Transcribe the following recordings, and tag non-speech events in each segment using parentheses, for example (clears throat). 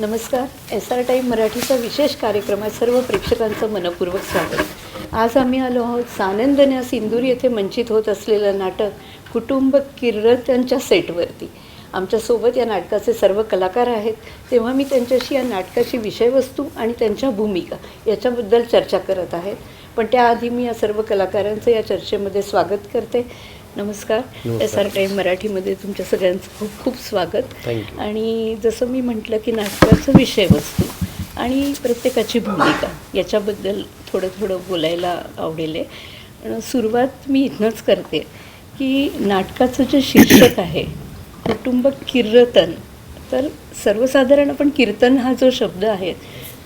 नमस्कार. S R time मराठीचा विशेष कार्यक्रमात सर्व प्रेक्षकांचं मनपूर्वक स्वागत. आज आम्ही आलो आहोत सानंदन्यास सिंदूर येथे मंचित होत असलेलं नाटक कुटुंब किर्रतांच्या सेटवरती. आमच्यासोबत या नाटकाचे सर्व कलाकार आहेत. तेव्हा मी त्यांच्याशी या नाटकाची विषयवस्तू आणि त्यांच्या भूमिका याच्याबद्दल चर्चा करत आहेत पण त्याआधी मी या सर्व कलाकारांचं या चर्चेमध्ये स्वागत करते. नमस्कार. एस आर टाईम मराठीमध्ये तुमच्या सगळ्यांचं खूप खूप स्वागत. आणि जसं मी म्हटलं की नाटकाचं विषयवस्तू आणि प्रत्येकाची भूमिका याच्याबद्दल थोडं थोडं बोलायला आवडेल आहे. सुरुवात मी इथनंच करते की नाटकाचं जे शीर्षक आहे कुटुंब कीर्तन तर सर्वसाधारण आपण कीर्तन हा जो शब्द आहे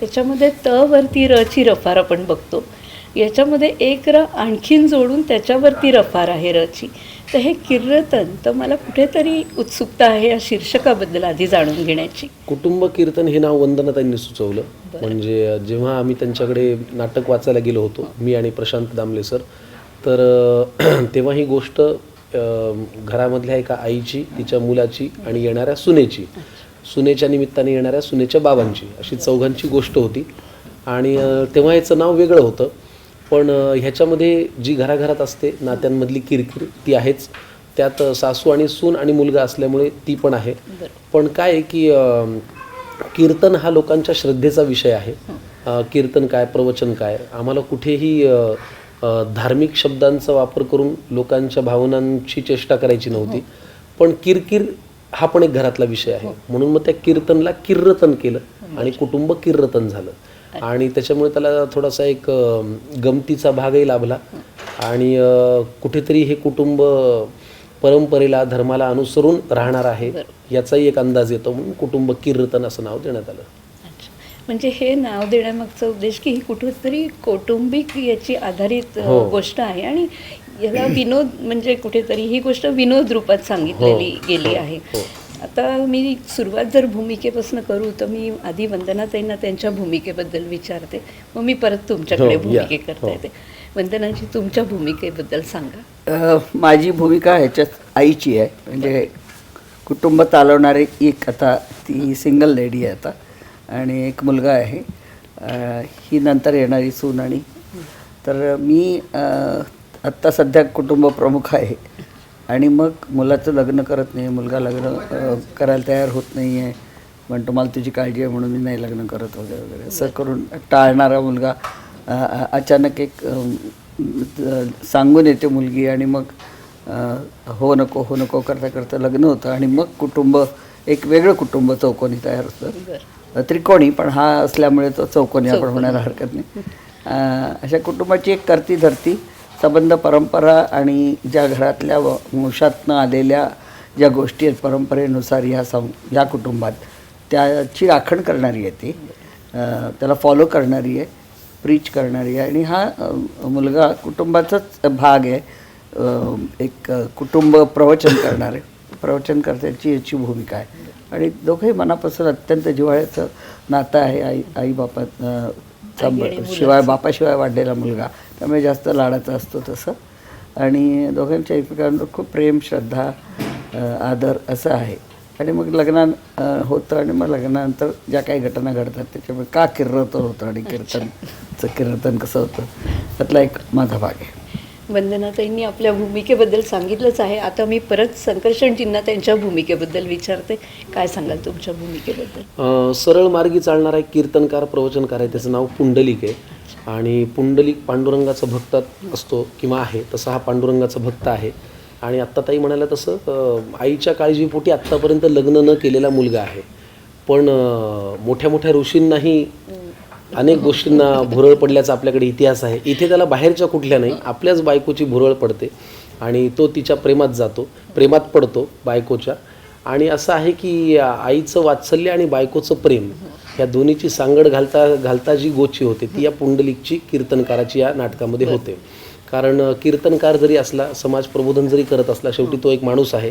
त्याच्यामध्ये त वरती रची रफार आपण बघतो याच्यामध्ये एक र आणखीन जोडून त्याच्यावरती रफार आहे रची. तर हे कीर्तन तर मला कुठेतरी उत्सुकता आहे या शीर्षकाबद्दल आधी जाणून घेण्याची. कुटुंब कीर्तन हे नाव वंदनाताईंनी सुचवलं. म्हणजे जेव्हा आम्ही त्यांच्याकडे नाटक वाचायला गेलो होतो मी आणि प्रशांत दामले सर तर (clears throat) तेव्हा ही गोष्ट घरामधल्या एका आईची तिच्या मुलाची आणि येणाऱ्या सुनेची. सुनेच्या निमित्ताने येणाऱ्या सुनेच्या बाबांची अशी चौघांची गोष्ट होती. आणि तेव्हा याचं नाव वेगळं होतं. पण ह्याच्यामध्ये जी घराघरात असते नात्यांमधली किरकिर ती आहेच. त्यात सासू आणि सून आणि मुलगा असल्यामुळे ती पण आहे. पण काय आहे की कीर्तन हा लोकांच्या श्रद्धेचा विषय आहे. कीर्तन काय प्रवचन काय आम्हाला कुठेही धार्मिक शब्दांचा वापर करून लोकांच्या भावनांची चेष्टा करायची नव्हती. पण किरकिर हा पण एक घरातला विषय आहे. म्हणून मग त्या कीर्तनला किर्रतन केलं आणि कुटुंब किर्रतन झालं. आणि त्याच्यामुळे त्याला थोडासा एक गमतीचा भागही लाभला. आणि कुठेतरी हे कुटुंब परंपरेला धर्माला अनुसरून राहणार आहे याचाही एक अंदाज येतो म्हणून कुटुंब कीर्तन असं नाव देण्यात आलं. म्हणजे हे नाव देण्यामागचा उद्देश की ही कुठेतरी कौटुंबिक याची आधारित हो. गोष्ट आहे. आणि याला विनोद म्हणजे कुठेतरी ही गोष्ट विनोद रूपात सांगितलेली हो, गेली हो, आहे. हो. आता मी सुरुवात जर भूमिकेपासून करू तर मी आधी वंदनाताईंना त्यांच्या भूमिकेबद्दल विचारते. मग मी परत तुमच्याकडे हो. भूमिके करता हो. येते. वंदनाजी तुमच्या भूमिकेबद्दल सांगा. माझी भूमिका ह्याच्यात आईची आहे. म्हणजे कुटुंब चालवणारी एक आता ती सिंगल लेडी आहे आता. आणि एक मुलगा आहे. ही नंतर येणारी सून आणि. तर मी आत्ता सध्या कुटुंब प्रमुख आहे. आणि मग मुलाचं लग्न करत नाही मुलगा लग्न करायला तयार होत नाही आहे म्हणतो मला तुझी काळजी आहे म्हणून मी नाही लग्न करत वगैरे वगैरे. असं करून टाळणारा मुलगा अचानक एक सांगून येते मुलगी आणि मग हो नको हो नको करता करता लग्न होतं आणि मग कुटुंब एक वेगळं कुटुंब चौकोनी तयार होतं. त्रिकोणी पण हा असल्यामुळे तो चौकोनी आपण होण्याला हरकत नाही. अशा कुटुंबाची एक करती धरती संबंध परंपरा आणि ज्या घरातल्या व- वंशातनं आलेल्या ज्या गोष्टी आहेत परंपरेनुसार ह्या सं ह्या कुटुंबात त्याची राखण करणारी आहे ती. त्याला फॉलो करणारी आहे प्रीच करणारी आहे. आणि हा मुलगा कुटुंबाचाच भाग आहे. एक कुटुंब प्रवचन करणारे. प्रवचनकर्त्याची याची भूमिका आहे. आणि दोघंही मनापासून अत्यंत जिव्हाळ्याचं नातं आहे. आई आई बापात अं, चा ब- शिवाय बापाशिवाय वाढलेला मुलगा. त्यामुळे जास्त लाडाचा असतो तसं. आणि दोघांच्या एकमेकांवर खूप प्रेम श्रद्धा आदर असं आहे. आणि मग लग्ना अं, होतं आणि मग लग्नानंतर ज्या काही घटना घडतात त्याच्यामुळे का किर्रत होतं आणि कीर्तनचं कीर्तन कसं होतं त्यातला एक माझा भाग आहे. वंदनाताईंनी आपल्या भूमिकेबद्दल सांगितलंच आहे. आता मी परत संकर्षणजींना त्यांच्या भूमिकेबद्दल विचारते. काय सांगाल तुमच्या भूमिकेबद्दल? सरळ मार्गी चालणारा एक कीर्तनकार प्रवचनकार आहे. त्याचं नाव पुंडलिक आहे. आणि पुंडलिक पांडुरंगाचा भक्त असतो किंवा आहे तसा हा पांडुरंगाचा भक्त आहे. आणि आत्ता ताई म्हणाल्या तसं आईच्या काळजीपोटी आत्तापर्यंत लग्न न केलेला मुलगा आहे. पण मोठ्या मोठ्या ऋषींनाही अनेक गोष्टींना भुरळ पडल्याचा आपल्याकडे इतिहास आहे. इथे त्याला बाहेरच्या कुठल्या नाही आपल्याच बायकोची भुरळ पडते आणि तो तिच्या प्रेमात जातो प्रेमात पडतो बायकोच्या. आणि असं आहे की आईचं वात्सल्य आणि बायकोचं प्रेम या दोन्हीची सांगड घालता घालता जी गोची होते ती या पुंडलिकची कीर्तनकाराची या नाटकामध्ये होते. कारण कीर्तनकार जरी असला समाज प्रबोधन जरी करत असला शेवटी तो एक माणूस आहे.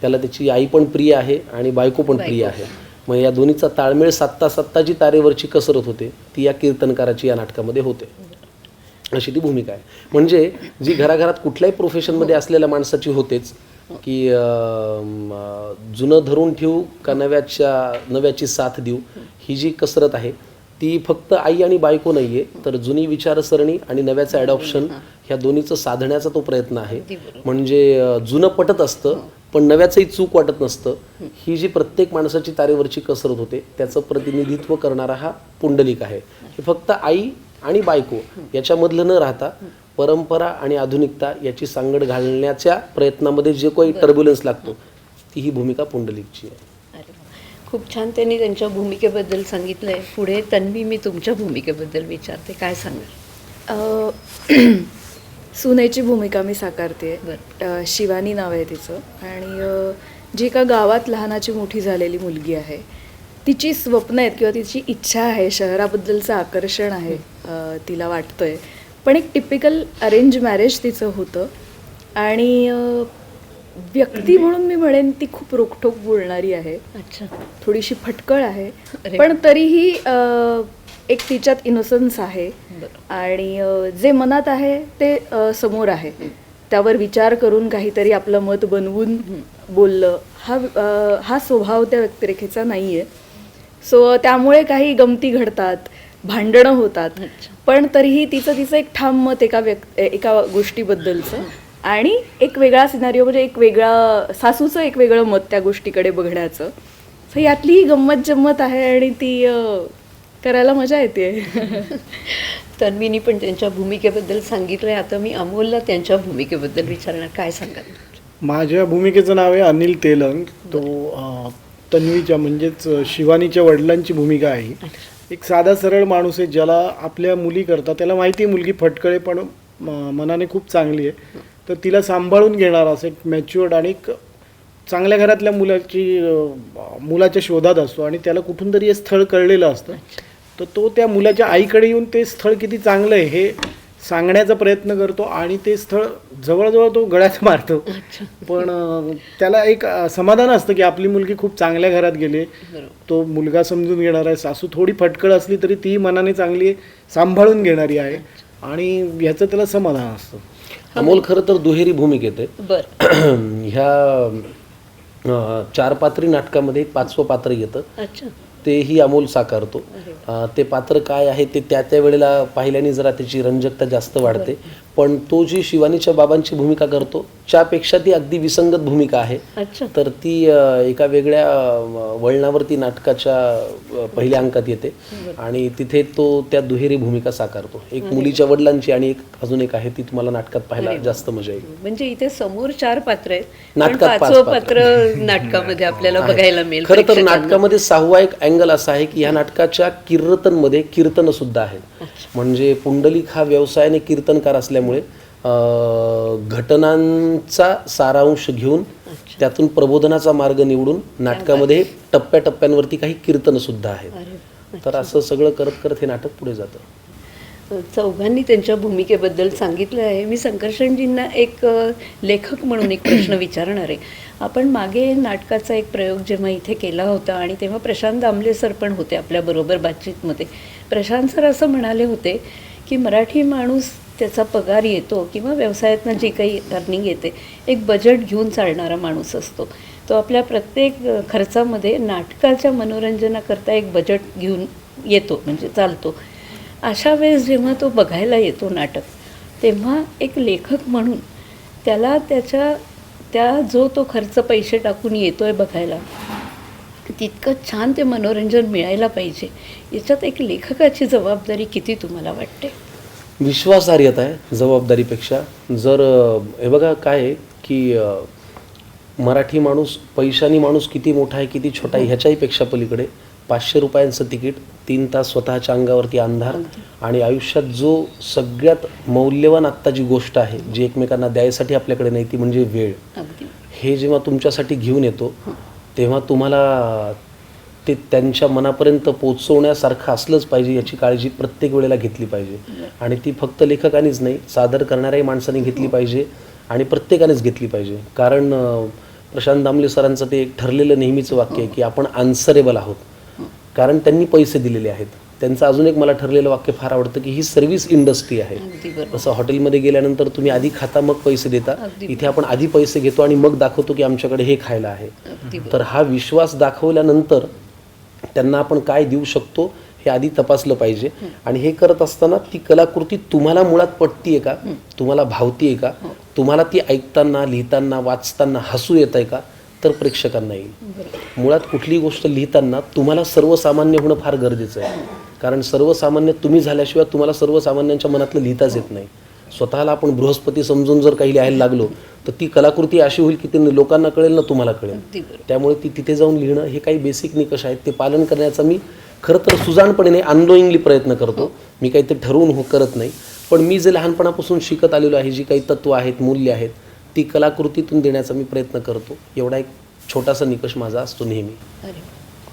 त्याला त्याची आई पण प्रिय आहे आणि बायको पण प्रिय आहे. मग या दोन्हीचा ताळमेळ साधता साधता जी तारेवरची कसरत होते ती या कीर्तनकाराची या नाटकामध्ये होते. अशी ती भूमिका आहे. म्हणजे जी घराघरात कुठल्याही प्रोफेशनमध्ये असलेल्या माणसाची होतेच की जुनं धरून ठेवू का नव्याच्या नव्याची साथ देऊ ही जी कसरत आहे ती फक्त आई आणि बायको नाही आहे तर जुनी विचारसरणी आणि नव्याचं ॲडॉप्शन ह्या दोन्हीचं साधण्याचा तो प्रयत्न आहे. म्हणजे जुनं पटत असतं पण नव्याचंही चूक वाटत नसतं. ही जी प्रत्येक माणसाची तारेवरची कसरत होते त्याचं प्रतिनिधित्व करणारा हा पुंडलिक आहे. हे फक्त आई आणि बायको याच्यामधलं न राहता परंपरा आणि आधुनिकता याची सांगड घालण्याच्या प्रयत्नामध्ये जे काही टर्ब्युलन्स लागतो ती ही भूमिका पुंडलिकची आहे. खूप छान त्यांनी त्यांच्या भूमिकेबद्दल सांगितलं आहे पुढे तन्वी मी तुमच्या भूमिकेबद्दल विचारते. काय सांगाल? अ, सुनेची भूमिका मी साकारते. शिवानी नाव आहे तिचं. आणि जी एका गावात लहानाची मोठी झालेली मुलगी आहे तिची स्वप्न आहेत किंवा तिची इच्छा आहे शहराबद्दलचं आकर्षण आहे तिला वाटतंय. पण एक टिपिकल अरेंज मॅरेज तिचं होतं. आणि व्यक्ती म्हणून मी म्हणेन ती खूप रोखठोक बोलणारी आहे. अच्छा. थोडीशी फटकळ आहे. पण तरीही एक तिच्यात इनोसन्स आहे. आणि जे मनात आहे ते समोर आहे. त्यावर विचार करून काहीतरी आपलं मत बनवून बोललं. हा हा स्वभाव त्या व्यक्तिरेखेचा नाही आहे सो त्यामुळे काही गमती घडतात भांडणं होतात. पण तरीही तिचं तिचं एक ठाम मत एका व्यक् एका गोष्टीबद्दलचं. आणि एक वेगळा सिनारिओ म्हणजे एक वेगळा सासूचं एक वेगळं मत त्या गोष्टीकडे बघण्याचं. सो यातली ही गंमत जम्मत आहे आणि ती करायला मजा येते. (laughs) तन्वीनी पण त्यांच्या भूमिकेबद्दल सांगितलं आहे आता मी अमोलला त्यांच्या भूमिकेबद्दल विचारणार. काय सांगाल? माझ्या भूमिकेचं नाव आहे अनिल तेलंग. तो तन्वीच्या म्हणजेच शिवानीच्या वडिलांची भूमिका आहे. एक साधा सरळ माणूस आहे ज्याला आपल्या मुली करता त्याला माहिती आहे मुलगी फटकळे पण म- मनाने खूप चांगली आहे. तर तिला सांभाळून घेणार असं एक मॅच्युअर्ड आणि एक चांगल्या घरातल्या मुलाची मुलाच्या शोधात असतो. आणि त्याला कुठून तरी हे स्थळ कळलेलं असतं. तर तो त्या मुलाच्या आईकडे येऊन ते स्थळ किती चांगलं आहे हे सांगण्याचा प्रयत्न करतो आणि ते स्थळ जवळजवळ तो गळ्यात मारतो. पण त्याला एक समाधान असतं की आपली मुलगी खूप चांगल्या घरात गेली तो मुलगा समजून घेणार आहे. सासू थोडी फटकळ असली तरी ती मनाने चांगली सांभाळून घेणारी आहे आणि ह्याचं त्याला समाधान असतं. अमोल खरं तर दुहेरी भूमिकेत आहे. बरं. (clears throat) ह्या चार पात्री नाटकामध्ये एक पाचवं पात्र येतं. अच्छा. तेही अमोल साकारतो. ते पात्र काय आहे ते त्या त्या वेळेला पाहिल्याने जरा त्याची रंजकता जास्त वाढते. पण तो जी शिवानीच्या बाबांची भूमिका करतो त्यापेक्षा ती अगदी विसंगत भूमिका आहे. अच्छा. तर ती एका वेगळ्या वळणावरती नाटकाच्या पहिल्या अंकात येते. आणि तिथे तो त्या दुहेरी भूमिका साकारतो. एक मुलीच्या वडिलांची आणि एक अजून एक आहे ती तुम्हाला नाटकात पाहायला जास्त मजा येईल. म्हणजे इथे समोर चार पात्र आहेत. नाटकात पात्र. नाटकामध्ये आपल्याला बघायला मिळेल खरं तर. नाटकामध्ये सहावा एक अँगल असा आहे की ह्या नाटकाच्या कीर्तनमध्ये कीर्तन सुद्धा आहेत म्हणजे पुंडलिक हा व्यवसायाने कीर्तनकार असल्यामुळे अं, घटनांचा सारांश घेऊन त्यातून प्रबोधनाचा मार्ग निवडून नाटकामध्ये टप्प्याटप्प्यांवरती काही कीर्तन सुद्धा आहेत तर असं सगळं करत करत हे नाटक पुढे जातं. चौघांनी त्यांच्या भूमिकेबद्दल सांगितलं आहे. मी संकर्षणजींना एक लेखक म्हणून एक प्रश्न (clears throat) विचारणार आहे. आपण मागे नाटकाचा एक प्रयोग जेव्हा इथे केला होता आणि तेव्हा प्रशांत दामले सर पण होते आपल्याबरोबर बातचीतमध्ये. प्रशांत सर असं म्हणाले होते की मराठी माणूस त्याचा पगार येतो किंवा व्यवसायातनं जे काही अर्निंग येते एक बजेट घेऊन चालणारा माणूस असतो. तो आपल्या प्रत्येक खर्चामध्ये नाटकाच्या मनोरंजनाकरता एक बजेट घेऊन येतो म्हणजे चालतो. अशा वेळेस जेव्हा तो बघायला येतो नाटक तेव्हा एक लेखक म्हणून त्याला त्याच्या त्या जो तो खर्च पैसे टाकून येतो आहे बघायला तितकं छान ते मनोरंजन मिळायला पाहिजे. याच्यात एक लेखकाची जबाबदारी किती तुम्हाला वाटते? विश्वासार्हता आहे जबाबदारीपेक्षा. जर हे बघा काय आहे की मराठी माणूस पैशानी माणूस किती मोठा आहे किती छोटा आहे ह्याच्याही पेक्षा पलीकडे. पाचशे रुपयांचं तिकीट तीन तास स्वतःच्या अंगावरती अंधार आणि आयुष्यात जो सगळ्यात मौल्यवान आत्ता जी गोष्ट आहे जी एकमेकांना द्यायसाठी आपल्याकडे नाही ती म्हणजे वेळ. हे जेव्हा तुमच्यासाठी घेऊन येतो तेव्हा तुम्हाला ते त्यांच्या मनापर्यंत पोचवण्यासारखं असलंच पाहिजे याची काळजी प्रत्येक वेळेला घेतली पाहिजे. आणि ती फक्त लेखकानेच नाही सादर करणाऱ्याही माणसाने घेतली पाहिजे आणि प्रत्येकानेच घेतली पाहिजे. कारण प्रशांत दामले सरांचं ते एक ठरलेलं नेहमीचं वाक्य आहे की आपण आन्सरेबल आहोत. कारण त्यांनी पैसे दिलेले आहेत. त्यांचं अजून एक मला ठरलेलं वाक्य फार आवडतं की ही सर्व्हिस इंडस्ट्री आहे. जसं हॉटेलमध्ये गेल्यानंतर तुम्ही आधी खाता मग पैसे देता. इथे आपण आधी पैसे घेतो आणि मग दाखवतो की आमच्याकडे हे खायला आहे. तर हा विश्वास दाखवल्यानंतर त्यांना आपण काय देऊ शकतो हे आधी तपासलं पाहिजे. आणि हे करत असताना ती कलाकृती तुम्हाला मुळात पटतीये का? तुम्हाला भावतीये का? तुम्हाला ती ऐकताना लिहिताना वाचताना हसू येत आहे का? तर प्रेक्षकांना येईल. मुळात कुठली गोष्ट लिहिताना तुम्हाला सर्वसामान्य होणं फार गरजेचं आहे. कारण सर्वसामान्य तुम्ही झाल्याशिवाय तुम्हाला सर्वसामान्यांच्या मनातलं लिहिताच येत नाही. स्वतःला आपण बृहस्पती समजून जर काही लिहायला लागलो तर ती कलाकृती अशी होईल की ती लोकांना कळेल ना तुम्हाला कळेल. त्यामुळे ती तिथे जाऊन लिहिणं हे काही बेसिक निकष आहेत ते पालन करण्याचा मी खरं तर सुजाणपणे नाही अनलोईंगली प्रयत्न करतो. मी काही ते ठरवून हो करत नाही. पण मी जे लहानपणापासून शिकत आलेलो आहे जी काही तत्व आहेत मूल्य आहेत ती कलाकृतीतून देण्याचा मी प्रयत्न करतो. एवढा एक छोटासा निकष माझा असतो नेहमी. अरे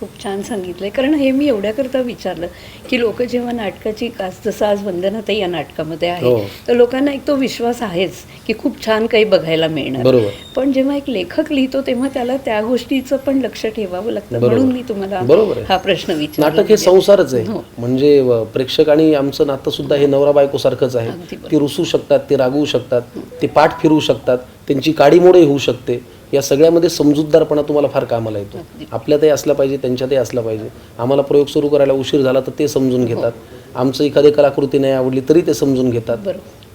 खूप छान सांगितलंय कारण हे मी एवढ्याकरता विचारलं की लोक जेव्हा नाटकाची कास जसं आज वंदनाताई या नाटकामध्ये आहे हो. तर लोकांना एक तो विश्वास आहेच की खूप छान काही बघायला मिळणार. पण जेव्हा एक लेखक लिहितो तेव्हा त्याला त्या गोष्टीचं पण लक्ष ठेवावं लागतं. म्हणून मी तुम्हाला आहे. हा प्रश्न विचारला नाटक हे म्हणजे. संसारच आहे हो. म्हणजे प्रेक्षक आणि आमचं नातं सुद्धा हे नवरा बायको सारखंच आहे. ते रुसू शकतात ते रागवू शकतात ते पाठ फिरवू शकतात त्यांची काडीमोडही होऊ शकते या सगळ्यामध्ये समजूतदारपणा तुम्हाला फार कामाला येतो. आपल्यातही असला पाहिजे त्यांच्यातही असला पाहिजे. आम्हाला प्रयोग सुरू करायला उशीर झाला तर ते समजून घेतात. आमचं एखादी कलाकृती नाही आवडली तरी ते समजून घेतात.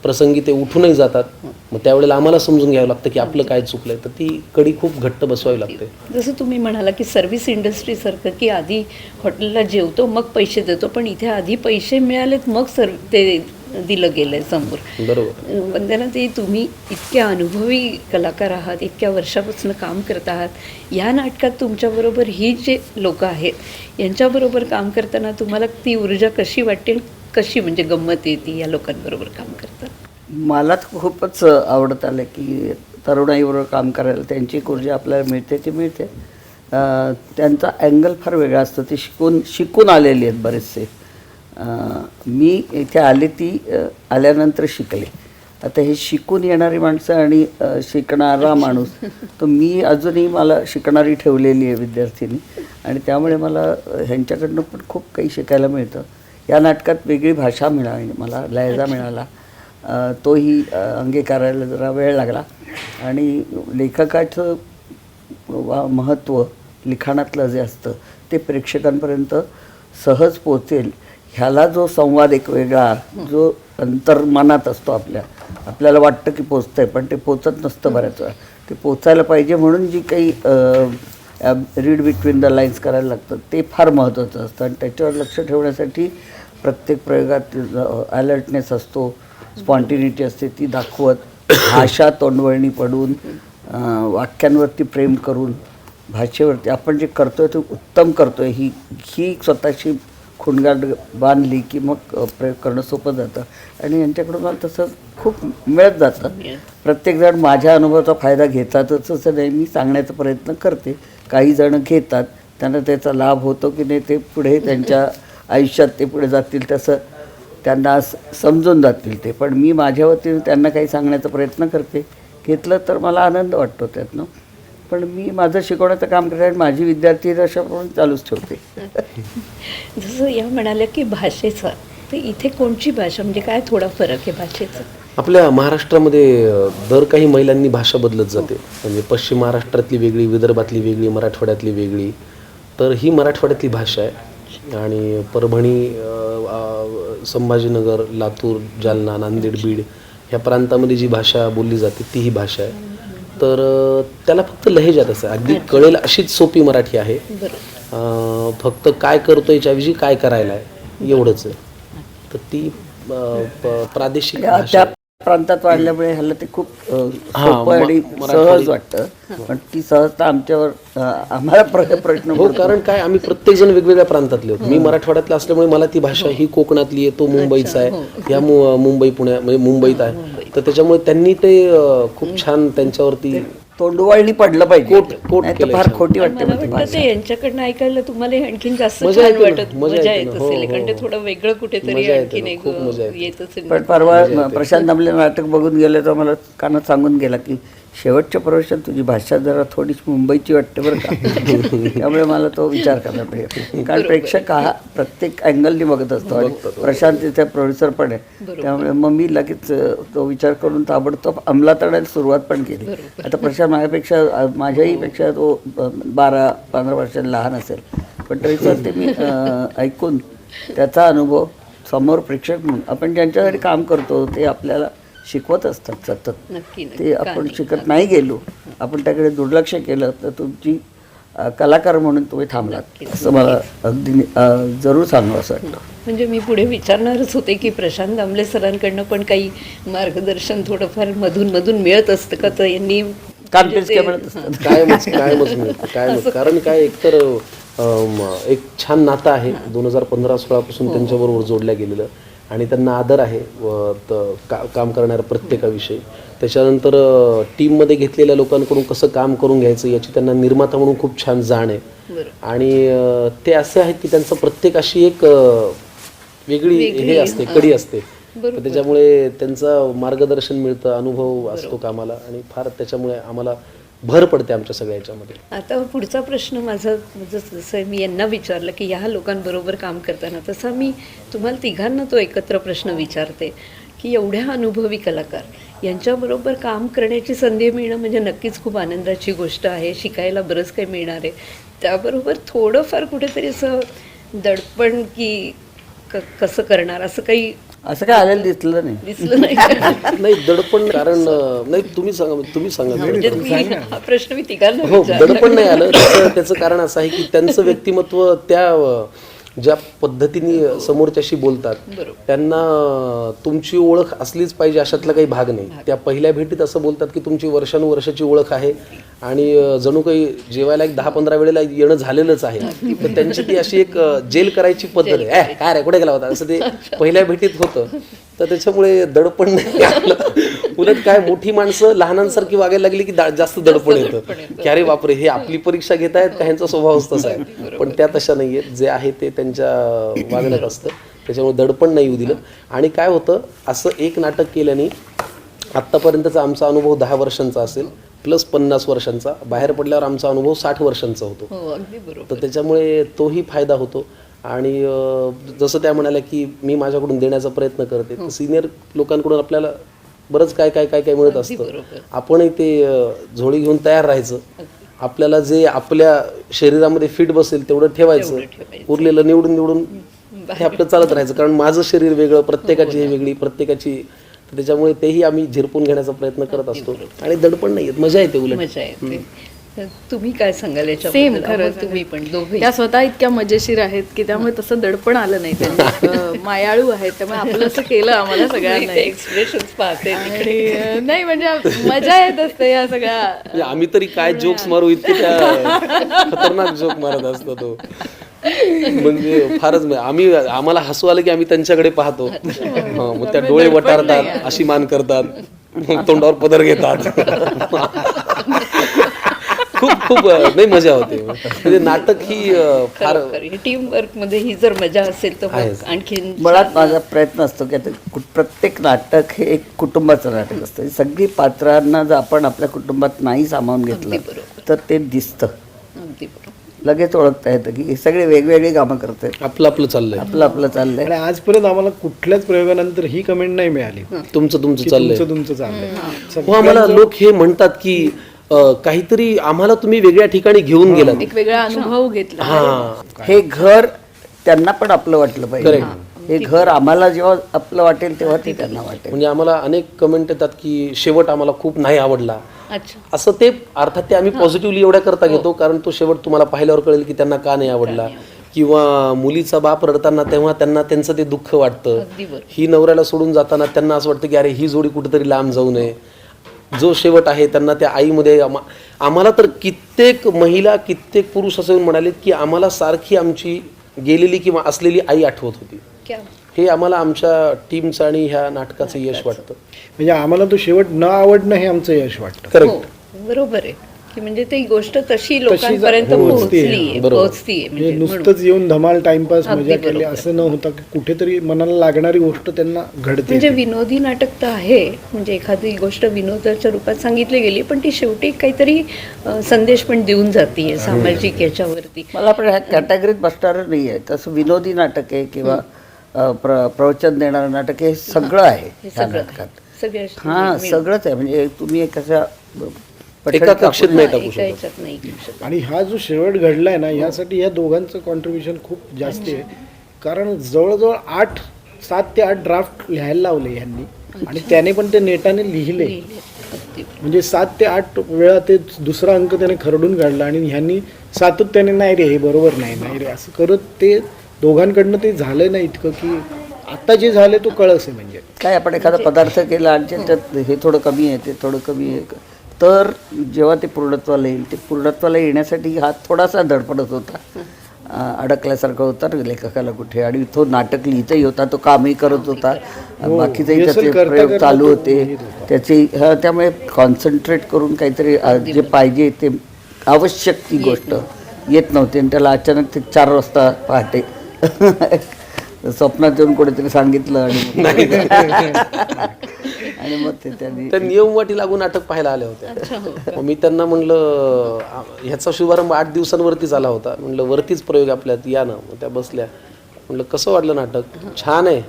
प्रसंगी ते उठूनही जातात. मग त्यावेळेला आम्हाला समजून घ्यावं लागतं की आपलं काय चुकलंय. तर ती कडी खूप घट्ट बसवावी लागते. जसं तुम्ही म्हणाला की सर्व्हिस इंडस्ट्रीसारखं की आधी हॉटेलला जेवतो मग पैसे देतो. पण इथे आधी पैसे मिळालेत मग सर्व ते दिलं गेलंय समोर. बरोबर. वंदना ते तुम्ही इतक्या अनुभवी कलाकार आहात इतक्या वर्षापासून काम करत आहात. या नाटकात तुमच्याबरोबर ही जे लोक आहेत यांच्याबरोबर काम करताना तुम्हाला ती ऊर्जा कशी वाटते आणि कशी म्हणजे गंमत येते या लोकांबरोबर काम करताना? मला तर खूपच आवडत आलं की तरुणाईबरोबर काम करायला त्यांची एक ऊर्जा आपल्याला मिळते ती मिळते. अं, त्यांचा अँगल फार वेगळा असतो ते शिकून शिकून आलेली आहेत बरेचसे. मी इथे आले ती आल्यानंतर शिकले. आता हे शिकून येणारी माणसं आणि शिकणारा माणूस तर मी अजूनही मला शिकणारी ठेवलेली आहे विद्यार्थिनी. आणि त्यामुळे मला ह्यांच्याकडनं पण खूप काही शिकायला मिळतं. या नाटकात वेगळी भाषा मिळाली मला लहजा मिळाला. तोही अंगीकारायला जरा वेळ लागला. आणि लेखकाचं वा महत्त्व लिखाणातलं जे असतं ते प्रेक्षकांपर्यंत सहज पोचेल ह्याला जो संवाद एक वेगळा जो अंतर्मनात असतो आपल्या. आपल्याला वाटतं की पोचतं आहे पण ते पोचत नसतं बऱ्याच वेळा. ते पोचायला पाहिजे म्हणून जी काही रीड बिटवीन द लाईन्स करायला लागतं ते फार महत्त्वाचं असतं. आणि त्याच्यावर लक्ष ठेवण्यासाठी प्रत्येक प्रयोगात अलर्टनेस असतो स्पॉन्टिनिटी असते ती दाखवत भाषा तोंडवळणी पडून वाक्यांवरती प्रेम करून भाषेवरती आपण जे करतोय ते उत्तम करतोय. ही ही स्वतःची खुणगाट बांधली की मग प्रयोग करणं सोपं जातं. आणि यांच्याकडून मला तसं खूप मिळत जातं. प्रत्येकजण माझ्या अनुभवाचा फायदा घेतातच असं नाही. मी सांगण्याचा प्रयत्न करते. काही जण घेतात. त्यांना त्याचा लाभ होतो की नाही ते पुढे त्यांच्या आयुष्यात ते पुढे जातील तसं त्यांना समजून जातील ते. पण मी माझ्या वतीने त्यांना काही सांगण्याचा प्रयत्न करते. घेतलं तर मला आनंद वाटतो त्यातनं. पण मी माझं शिकवण्याचं काम करते आणि माझी विद्यार्थी अशाप्रमाणे चालूच ठेवते. (laughs) जसं या म्हणाल्या की भाषेचा तर इथे कोणची भाषा म्हणजे काय थोडा फरक आहे भाषेचा? आपल्या महाराष्ट्रामध्ये दर काही मैलांनी भाषा बदलत जाते. म्हणजे पश्चिम महाराष्ट्रातली वेगळी विदर्भातली वेगळी मराठवाड्यातली वेगळी तर ही मराठवाड्यातली भाषा आहे. आणि परभणी संभाजीनगर लातूर जालना नांदेड बीड ह्या प्रांतामध्ये जी भाषा बोलली जाते ती ही भाषा आहे. तर त्याला फक्त लहेजात असं अगदी कळेल अशीच सोपी मराठी आहे. फक्त काय करतो याच्याऐवजी काय करायला आहे एवढंच आहे. तर ती प्रादेशिक त्या भाषा. प्रांतात वाढल्यामुळे ह्याला ते खूप हा, सोपं आणि सहज वाटतं. पण ती सहजता आमच्यावर आम्हाला प्र- प्रश्न हो. कारण काय आम्ही प्रत्येक जण वेगवेगळ्या प्रांतातले आहोत मी मराठवाड्यातला असल्यामुळे मला ती भाषा ही कोकणातली आहे तो मुंबईचा आहे या मु- मुंबई पुण्या म्हणजे मुंबईत आहे. तर त्याच्यामुळे त्यांनी ते खूप छान त्यांच्यावरती तोंडवळणी पडलं पाहिजे कोट- कोट नाही तर फार छान. खोटी वाटते मला ती वाटतं भाषा. ते यांच्याकडनं ऐकायला तुम्हाला हे आणखीन जास्त मजा छान येते ना, वाटत मजा मजा येते येत ना. हो, असेल हो, कारण ते हो. थोडं वेगळं कुठेतरी येते आणखीन ना, एक खूप मजा येते. येत असेल पण परवा प्रशांत दामले नाटक बघून गेले तर मला कानात सांगून गेला की शेवटच्या प्रवेशात तुझी भाषा जरा थोडीशी मुंबईची वाटते बरं का? त्यामुळे मला तो विचार करायला पाहिजे कारण प्रेक्षक हा प्रत्येक अँगलनी बघत असतो आणि प्रशांत तिथे प्रोड्युसर पण आहे. त्यामुळे मग मी लगेच तो विचार करून ताबडतोब अंमलात आणायला सुरुवात पण केली. आता प्रशांत माझ्यापेक्षा माझ्याही पेक्षा तो बारा पंधरा वर्षांनी लहान असेल. पण तरी पण ते मी ऐकून त्याचा अनुभव समोर प्रेक्षक म्हणून आपण ज्यांच्यासाठी काम करतो ते आपल्याला शिकवत असतात सतत. ते आपण शिकत नाही गेलो आपण त्याकडे दुर्लक्ष केलं तर तुमची कलाकार म्हणून तुम्ही थांबलात. असं मला अगदी जरूर सांगावं असं वाटतं. म्हणजे मी पुढे विचारणारच होते की प्रशांत दामले सरांकडनं पण काही मार्गदर्शन थोडंफार मधून मधून मिळत असतं का? तर यांनी म्हणजे म्हणत ते- असतात कायमच कायमच (laughs) मिळतं कायमच. कारण काय एकतर एक छान नातं आहे. दोन हजार पंधरा सोळापासून त्यांच्याबरोबर जोडल्या गेलेलं. आणि त्यांना आदर आहे व त- का काम करणाऱ्या प्रत्येकाविषयी. त्याच्यानंतर टीममध्ये घेतलेल्या लोकांकडून कसं काम करून घ्यायचं याची त्यांना निर्माता म्हणून खूप छान जाण आहे. आणि ते असे आहेत की त्यांचं प्रत्येक अशी एक वेगळी हे असते कडी असते. त्याच्यामुळे त्यांचं मार्गदर्शन मिळतं अनुभव असतो कामाला आणि फार त्याच्यामुळे आम्हाला भर पडते आमच्या सगळ्या याच्यामध्ये. आता पुढचा प्रश्न माझा जसं जसं मी यांना विचारलं की ह्या लोकांबरोबर काम करताना तसा मी तुम्हाला तिघांना तो एकत्र प्रश्न विचारते की एवढ्या अनुभवी कलाकार यांच्याबरोबर काम करण्याची संधी मिळणं म्हणजे नक्कीच खूप आनंदाची गोष्ट आहे शिकायला बरंच काही मिळणार आहे. त्याबरोबर थोडंफार कुठेतरी असं दडपण की क कसं करणार असं काही असं काय आलेलं दिसलं नाही. दिसलं नाही. नाही दडपण कारण अं, नाही तुम्ही सांगा तुम्ही सांगा. म्हणजे मी हा प्रश्न मी तिघांना हो विचारला. दडपण नाही आलं. त्याचं त्याचं कारण असं आहे की त्यांचं व्यक्तिमत्व त्या अं, ज्या पद्धतीने समोरच्याशी बोलतात त्यांना अं, तुमची ओळख असलीच पाहिजे अशातला काही भाग नाही. त्या पहिल्या भेटीत असं बोलतात की तुमची वर्षानुवर्षाची ओळख आहे. आणि जणू काही जेवायला एक दहा पंधरा वेळेला येणं झालेलंच आहे. तर त्यांची ती अशी एक जेल करायची पद्धत आहे. "ए, काय रे कुठे गेला होता? असं ते (laughs) पहिल्या भेटीत होतं. तर त्याच्यामुळे दडपण नाही (laughs) आलं. उलट काय मोठी माणसं लहानांसारखी वागायला लागली की जास्त दडपण येतं. की अरे बापरे हे आपली परीक्षा घेत आहेत का ह्यांचा स्वभावच तसा आहे. पण त्या तशा नाहीये जे आहे ते त्यांच्या वागण्यात असतं. त्याच्यामुळे दडपण नाही येऊ दिलं. आणि काय होतं असं एक नाटक केल्याने आत्तापर्यंतचा आमचा अनुभव दहा वर्षांचा असेल. प्लस पन्नास वर्षांचा बाहेर पडल्यावर आमचा अनुभव साठ वर्षांचा होतो. हो तर त्याच्यामुळे तोही फायदा होतो. आणि जसं त्या म्हणाल्या की मी माझ्याकडून देण्याचा प्रयत्न करते सिनियर लोकांकडून आपल्याला बरंच काय काय काय काय मिळत असतं. आपणही ते झोळी घेऊन तयार राहायचं. आपल्याला जे आपल्या शरीरामध्ये फिट बसेल तेवढं ठेवायचं. उरलेलं निवडून निवडून हे आपलं चालत राहायचं. कारण माझं शरीर वेगळं प्रत्येकाची हे वेगळी प्रत्येकाची तर त्याच्यामुळे तेही आम्ही झिरपून घेण्याचा प्रयत्न करत असतो. आणि दडपण नाही येत मजा येते उलट. मजा येते. तुम्ही काय सांगाल सेम खरं तुम्ही पण दोघे त्या स्वतः इतक्या मजेशीर आहेत की त्यामुळे तसं दडपण आलं नाही त्यांनी. (laughs) मायाळू आहेत त्यामुळे आपलं असं केलं आम्हाला (laughs) सगळ्यांना. एक्सप्रेशन पाहते नाही म्हणजे मजा येत असते या सगळ्या. म्हणजे आम्ही तरी काय जोक्स मारू इतके (laughs) खतरनाक जोक मारत असतो तो. म्हणजे फारच म्हणजे आम्ही आम्हाला हसू आलं की आम्ही त्यांच्याकडे पाहतो. हा, मग त्या डोळे वटारतात अशी मान करतात मग तोंडावर पदर घेतात. खूप खूप अं, नाही मजा होते. म्हणजे नाटक ही अं, फार टीम वर्कमध्ये ही जर मजा असेल तर आहेच. आणखीन मुळात माझा प्रयत्न असतो की आता कु- प्रत्येक नाटक हे एक कुटुंबाचं नाटक असतं. ही सगळी पात्रांना जर आपण आपल्या कुटुंबात नाही सामावून घेतलं तर ते दिसतं. अगदी बरोबर. लगेच ओळखता येतं की हे सगळे वेगवेगळी कामं करतात आपलं आपलं चाललंय. आपलं आपलं चाललंय. आणि आजपर्यंत आम्हाला कुठल्याच प्रयोगानंतर ही कमेंट नाही मिळाली. तुमचं तुमचं चाललंय. तुमचं तुमचं चाललंय. हो. आम्हाला लोक हे म्हणतात की अं, काहीतरी आम्हाला तुम्ही वेगळ्या ठिकाणी घेऊन गेलात. एक वेगळा अनुभव घेतला. हा. हे घर त्यांना पण आपलं वाटलं पाहिजे. हे घर आम्हाला जेव्हा आपलं वाटेल तेव्हा ते त्यांना वाटेल. म्हणजे आम्हाला अनेक कमेंट येतात की शेवट आम्हाला खूप नाही आवडला. अच्छा. असं ते अर्थात ते आम्ही पॉझिटिव्हली एवढ्या करता घेतो कारण तो शेवट तुम्हाला पाहिल्यावर कळेल की त्यांना का नाही आवडला. किंवा मुलीचा बाप रडताना तेव्हा त्यांना त्यांचं ते दुःख वाटतं. ही नवऱ्याला सोडून जाताना त्यांना असं वाटतं की अरे ही जोडी कुठेतरी लांब जाऊ नये. जो शेवट आहे त्यांना त्या आईमध्ये आम्हा- आम्हाला तर कित्येक महिला कित्येक पुरुष असं येऊन म्हणाले की आम्हाला सारखी आमची गेलेली किंवा असलेली आई आठवत होती. हे आम्हाला आमच्या टीमचं आणि ह्या नाटकाचं यश वाटतं. म्हणजे आम्हाला तो शेवट न आवडणं हे आमचं यश वाटतं. करेक्ट हो बरोबर आहे. की म्हणजे ती गोष्ट तशी लोकांपर्यंत. पोहोचली बरोबर. पोहोचतीये म्हणजे म्हणजे नुसतंच येऊन धमाल टाइमपास अगदी मजा केली बरोबर. असं न होता की कुठेतरी मनाला लागणारी गोष्ट त्यांना घडते म्हणजे विनोदी नाटक तर आहे म्हणजे एखादी गोष्ट विनोदाच्या रूपात सांगितली गेली पण ती शेवटी काहीतरी अ, संदेश पण देऊन जाते सामाजिक याच्यावरती. मला पण ह्या कॅटेगरीत बसणारं नाही आहे तसं विनोदी नाटक आहे किंवा प्र प्रवचन देणारं नाटक हे सगळं आहे हे ह्या सगळं नाटकात. हां सगळंच आहे. म्हणजे तुम्ही एक अशा एका कापून- कक्षेत नाही टाकू एका शकत. याच्यात नाही घेऊ शकत. आणि हा जो शेवट घडलाय ना यासाठी या दोघांचं कॉन्ट्रीब्युशन खूप जास्त आहे. कारण जवळजवळ आठ सात ते आठ ड्राफ्ट लिहायला लावले यांनी. आणि त्याने पण ते नेटाने लिहिले. लिहिले. अगदी. म्हणजे सात ते आठ वेळा ते दुसरा अंक त्याने खरडून काढला आणि ह्यांनी सातत्याने नाही रे हे बरोबर नाही नाही रे. असं करत ते दोघांकडनं ते झालं नाही इतकं की आता जे झाले तो कळस आहे म्हणजे. काय आपण एखादा पदार्थ केला आणि त्याच्यात हे थोडं कमी आहे ते थोडं कमी आहे. तर जेव्हा ते पूर्णत्वाला येईल ते पूर्णत्वाला येण्यासाठी हा थोडासा धडपडत होता. अडकल्यासारखं होता लेखकाला कुठे. आणि तो नाटक लिहितही होता तो कामही करत होता. बाकीचेही रिहर्सल त्याचे प्रयोग चालू होते. त्याची हा, त्यामुळे कॉन्सन्ट्रेट करून काहीतरी जे पाहिजे ते आवश्यक ती गोष्ट येत नव्हती. आणि त्याला अचानक ते चार वाजता पहाटे स्वप्नात येऊन कोणीतरी सांगितलं आणि आणि मग ते त्यांनी त्या नियमवाटी लागून नाटक पाहायला आल्या होत्या. मग मी त्यांना म्हणलं आ, ह्याचा शुभारंभ आठ दिवसांवरती झाला होता. म्हणलं वरतीच प्रयोग आपल्यात या ना. मग त्या बसल्या. म्हणलं कसं वाटलं नाटक? छान आहे.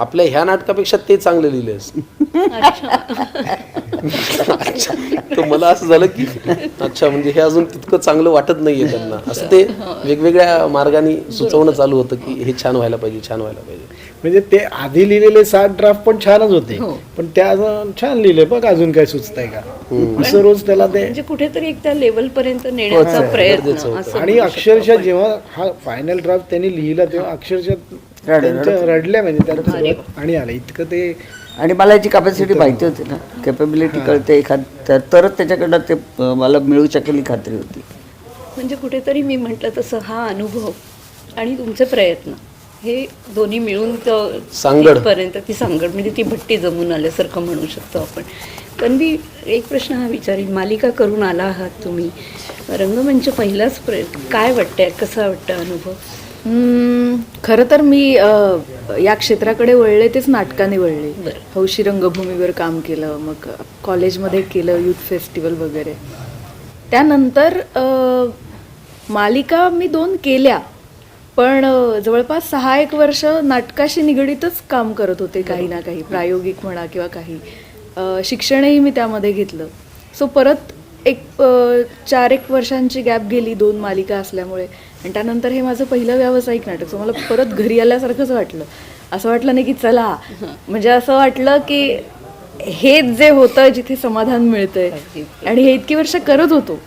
आपल्या ह्या नाटकापेक्षा ते चांगले लिहिलेस अच्छा. तर मला असं झालं की अच्छा म्हणजे हे अजून तितकं चांगलं वाटत नाहीये त्यांना. असं ते वेगवेगळ्या मार्गाने सुचवणं चालू होतं की हे छान व्हायला पाहिजे छान व्हायला पाहिजे. म्हणजे ते आधी लिहिलेले सात ड्राफ्ट पण छानच होते. पण त्या अजून छान लिहिले बघ अजून काय सुचतंय का. असं रोज त्याला ते म्हणजे कुठेतरी एक त्या लेवल पर्यंत नेण्याचा प्रयत्न असं आणि अक्षरशः जेव्हा हा फायनल ड्राफ्ट त्यांनी लिहिला तेव्हा अक्षरशः त्यांच्या रडल्या म्हणजे त्यांचं आणि आलं. इतकं ते आणि मला याची कॅपॅसिटी माहिती होती ना. कॅपेबिलिटी कळते एखाद तर- तरच त्याच्याकडनं ते मला मिळू शकेल ही खात्री होती. म्हणजे कुठेतरी मी म्हटलं तसं हा अनुभव आणि तुमचे प्रयत्न हे दोन्ही मिळून सांगड. पर्यंत ती सांगड म्हणजे ती भट्टी जमून आल्यासारखं म्हणू शकतो आपण. पण मी एक प्रश्न हा विचारीन मालिका करून आला आहात तुम्ही. रंगमंच पहिलाच प्रयत्न काय वाटतंय कसा वाटतं अनुभव? खरं तर मी अ, या क्षेत्राकडे वळले तेच नाटकाने वळले. हौशी रंगभूमीवर काम केलं मग कॉलेजमध्ये केलं युथ फेस्टिवल वगैरे. त्यानंतर अ, मालिका मी दोन केल्या पण अ, जवळपास सहा एक वर्ष नाटकाशी निगडीतच काम करत होते काही ना काही प्रायोगिक म्हणा किंवा काही. अ, शिक्षणही मी त्यामध्ये घेतलं. सो परत एक अ, चार एक वर्षांची गॅप गेली दोन मालिका असल्यामुळे. आणि त्यानंतर हे माझं पहिलं व्यावसायिक नाटक सो मला परत घरी आल्यासारखंच वाटलं. असं वाटलं नाही की चला म्हणजे असं वाटलं की हेच जे होतं जिथे समाधान मिळतंय. आणि हे इतकी वर्ष करत होतो.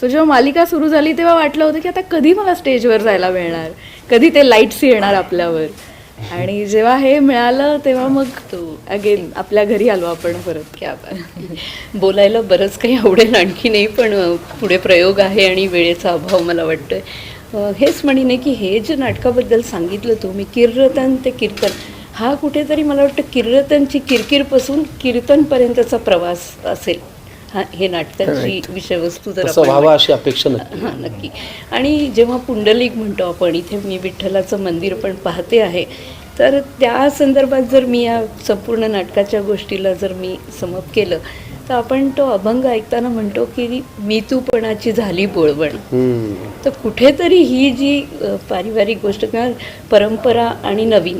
सो जेव्हा मालिका सुरू झाली तेव्हा वाटलं होतं की आता कधी मला स्टेजवर जायला मिळणार? कधी ते लाईट्स येणार आपल्यावर? आणि जेव्हा हे मिळालं तेव्हा मग तो अगेन आपल्या घरी आलो आपण परत. क्या बात. बोलायला बरंच काही आवडेल आणखी नाही पण पुढे प्रयोग आहे आणि वेळेचा अभाव मला वाटतोय. हेच म्हणीने की हे जे नाटकाबद्दल सांगितलं तुम्ही किर्रतन ते कीर्तन. हा कुठेतरी मला वाटतं किर्रतनची किरकिरपासून कीर्तनपर्यंतचा प्रवास असेल. हा हे नाटकाची विषयवस्तू जर आपण अशी अपेक्षा नक्की. हां नक्की. आणि जेव्हा पुंडलिक म्हणतो आपण इथे मी विठ्ठलाचं मंदिर पण पाहते आहे तर त्या संदर्भात जर मी या संपूर्ण नाटकाच्या गोष्टीला जर मी समप केलं तर आपण तो अभंग ऐकताना म्हणतो की मी तूपणाची झाली बोळवण. तर कुठेतरी ही जी पारिवारिक गोष्ट किंवा परंपरा आणि नवीन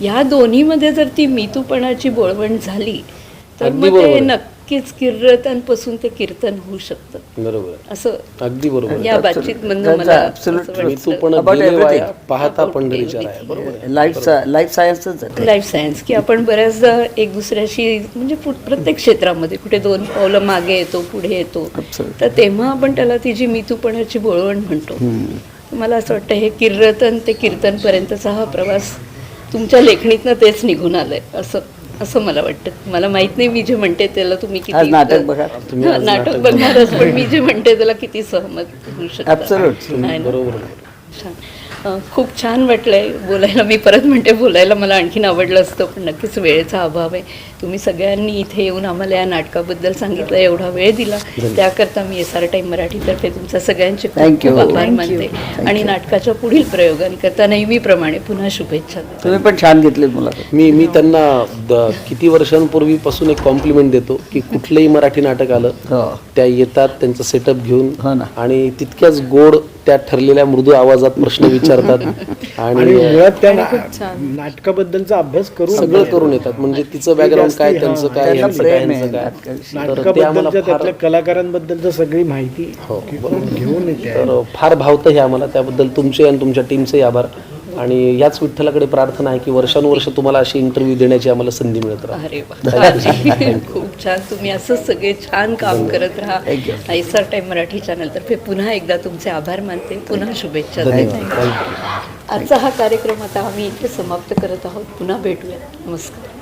या दोन्हीमध्ये जर ती मितूपणाची बोळवण झाली तर मग ते आहे. नक्कीच कीर्तनपासून ते कीर्तन होऊ शकतं. बरोबर. असं अगदी बरोबर. या बातचीत मधनं मला पण. पाहता पंढरीच्या. लाईफ लाईफ सायन्सच लाईफ सायन्स की आपण बऱ्याचदा एक दुसऱ्याशी म्हणजे प्रत्येक क्षेत्रामध्ये कुठे दोन पावलं मागे येतो पुढे येतो. तर तेव्हा आपण त्याला ती जी मितूपणाची बोळवण म्हणतो. मला असं वाटतं हे किर्तन ते कीर्तनपर्यंतचा हा प्रवास तुमच्या लेखणीतनं तेच निघून आलंय असं. असं मला वाटतं मला माहीत नाही मी जे म्हणते त्याला तुम्ही किती नाटक बघा. तुम्ही आज नाटक बघणारच पण मी जे म्हणते त्याला किती सहमत होऊ शकता Absolute. आहे ना? बरोबर आहे. छान अं, खूप छान वाटलंय बोलायला मी परत म्हणते बोलायला मला आणखीन आवडलं असतं पण नक्कीच वेळेचा अभाव आहे तुम्ही सगळ्यांनी इथे येऊन आम्हाला या नाटकाबद्दल सांगितलं एवढा वेळ दिला. त्याकरता मी एस आर टाईम मराठीतर्फे तुमच्या सगळ्यांचे खूप आभार मानते. आणि नाटकाच्या पुढील प्रयोगांकरता नेहमीप्रमाणे पुन्हा शुभेच्छा देते. तुम्ही पण छान घेतलीत मुलाखत. मी मी त्यांना द- किती वर्षांपूर्वीपासून एक कॉम्प्लिमेंट देतो की कुठलंही मराठी नाटक आलं हो. त्या येतात त्यांचं सेटअप घेऊन हो. आणि तितक्याच गोड त्या ठरलेल्या मृदू आवाजात प्रश्न विचारतात. (laughs) आणि नाटकाबद्दलचा अभ्यास करून सगळं करून येतात. म्हणजे तिचं बॅकग्राऊंड काय त्यांचं हा. काय यांचं काय प्रेम आहे. यांचं काय? नाटकाविषयी. तर ते आम्हाला नाटकाबद्दलच्या फार त्यातल्या कलाकारांबद्दलचं सगळी माहिती घेऊन येते. आहे. तर फार भावतं हे आम्हाला. त्याबद्दल तुमचे आणि तुमच्या टीमचे आभार. आणि याच विठ्ठलाकडे प्रार्थना आहे की वर्षानुवर्ष तुम्हाला अशी इंटरव्ह्यू देण्याची आम्हाला संधी मिळत राहा. अरे वा. (laughs) खूप छान. तुम्ही असंच सगळे छान काम करत राहा. आर टाईम मराठी चॅनलतर्फे पुन्हा एकदा तुमचे आभार मानते. पुन्हा शुभेच्छा देते. आजचा हा कार्यक्रम आता आम्ही इथे समाप्त करत आहोत. पुन्हा भेटूया. नमस्कार.